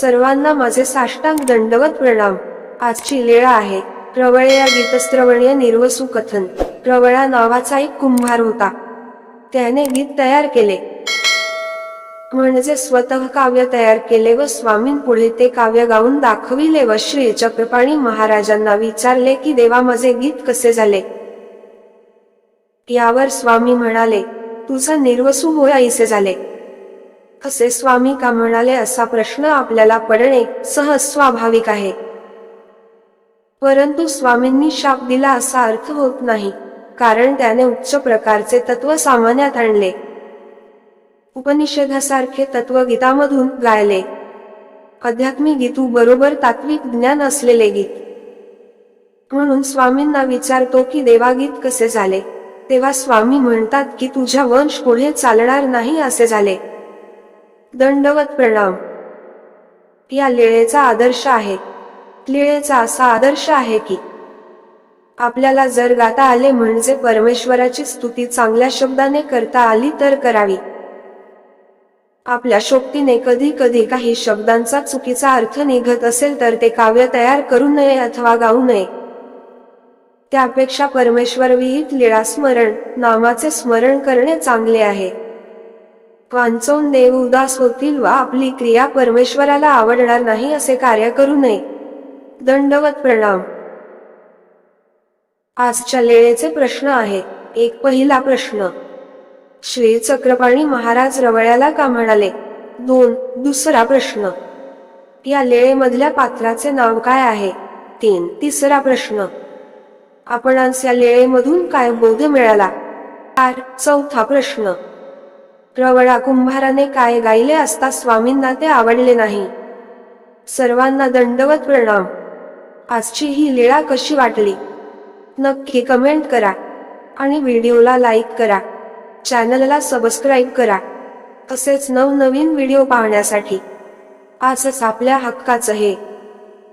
सर्वांना माझे साष्टांग दंडवत प्रणाम. आजची लीळा आहे. प्रवळ या गीतस्त्रवणीय निर्वसू कथन. प्रवळा नावाचा एक कुंभार होता. त्याने गीत तयार केले. म्हणजे स्वतः काव्य तयार केले व स्वामींपुढे ते काव्य गाऊन दाखविले व श्री चक्रपाणी महाराजांना विचारले की देवा माझे गीत कसे झाले? यावर स्वामी म्हणाले तुझा निर्वसू होय ऐसे झाले. असे स्वामी का म्हणाले असा प्रश्न आपल्याला पडणे सहज स्वाभाविक आहे. परंतु स्वामींनी शाप दिला असा अर्थ होत नाही कारण त्याने उच्च प्रकारचे तत्व सामान्यात आणले. उपनिषदासारखे तत्व गीतामधून गायले. आध्यात्मिक गीतू बरोबर तात्विक ज्ञान असलेले गीत. म्हणून स्वामींना विचारतो की देवागीत कसे झाले? तेव्हा स्वामी म्हणतात की तुझ्या वंश पुढे चालणार नाही असे झाले. दंडवत प्रणाम. या लीळेचा आदर्श आहे. लीळेचा असा आदर्श आहे की आपल्याला जर गाता आले म्हणजे परमेश्वराची स्तुती चांगल्या शब्दाने करता आली तर करावी. आपल्या शोक्तीने कधी कधी काही शब्दांचा चुकीचा अर्थ निघत असेल तर ते काव्य तयार करू नये अथवा गाऊ नये. त्यापेक्षा परमेश्वर विहित लिळा स्मरण नामाचे स्मरण करणे चांगले आहे. वांचवून देव उदास होतील व आपली क्रिया परमेश्वराला आवडणार नाही असे कार्य करू नये. दंडवत प्रणाम. आजच्या लेळेचे प्रश्न आहे एक पहिला प्रश्न. श्री चक्रपाणी महाराज रवळ्याला का म्हणाले? दोन. दुसरा प्रश्न. या लेळेमधल्या पात्राचे नाव काय आहे? तीन. तिसरा प्रश्न. आपणास या लेळेमधून काय बोध मिळाला? चार. चौथा प्रश्न. प्रवळा कुंभाराने काय गायले असता स्वामींना ते आवडले नाही. सर्वांना दंडवत प्रणाम. आजची ही लीळा कशी वाटली? नक्की कमेंट करा. आणि व्हिडिओला लाईक करा. चॅनलला सबस्क्राईब करा. तसेच नवनवीन व्हिडिओ पाहण्यासाठी. आजच आपल्या हक्काचं हे.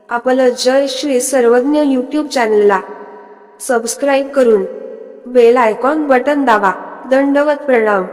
आपलं जय श्री सर्वज्ञ यूट्यूब चॅनलला सबस्क्राईब करून बेल आयकॉन बटन दाबा. दंडवत प्रणाम.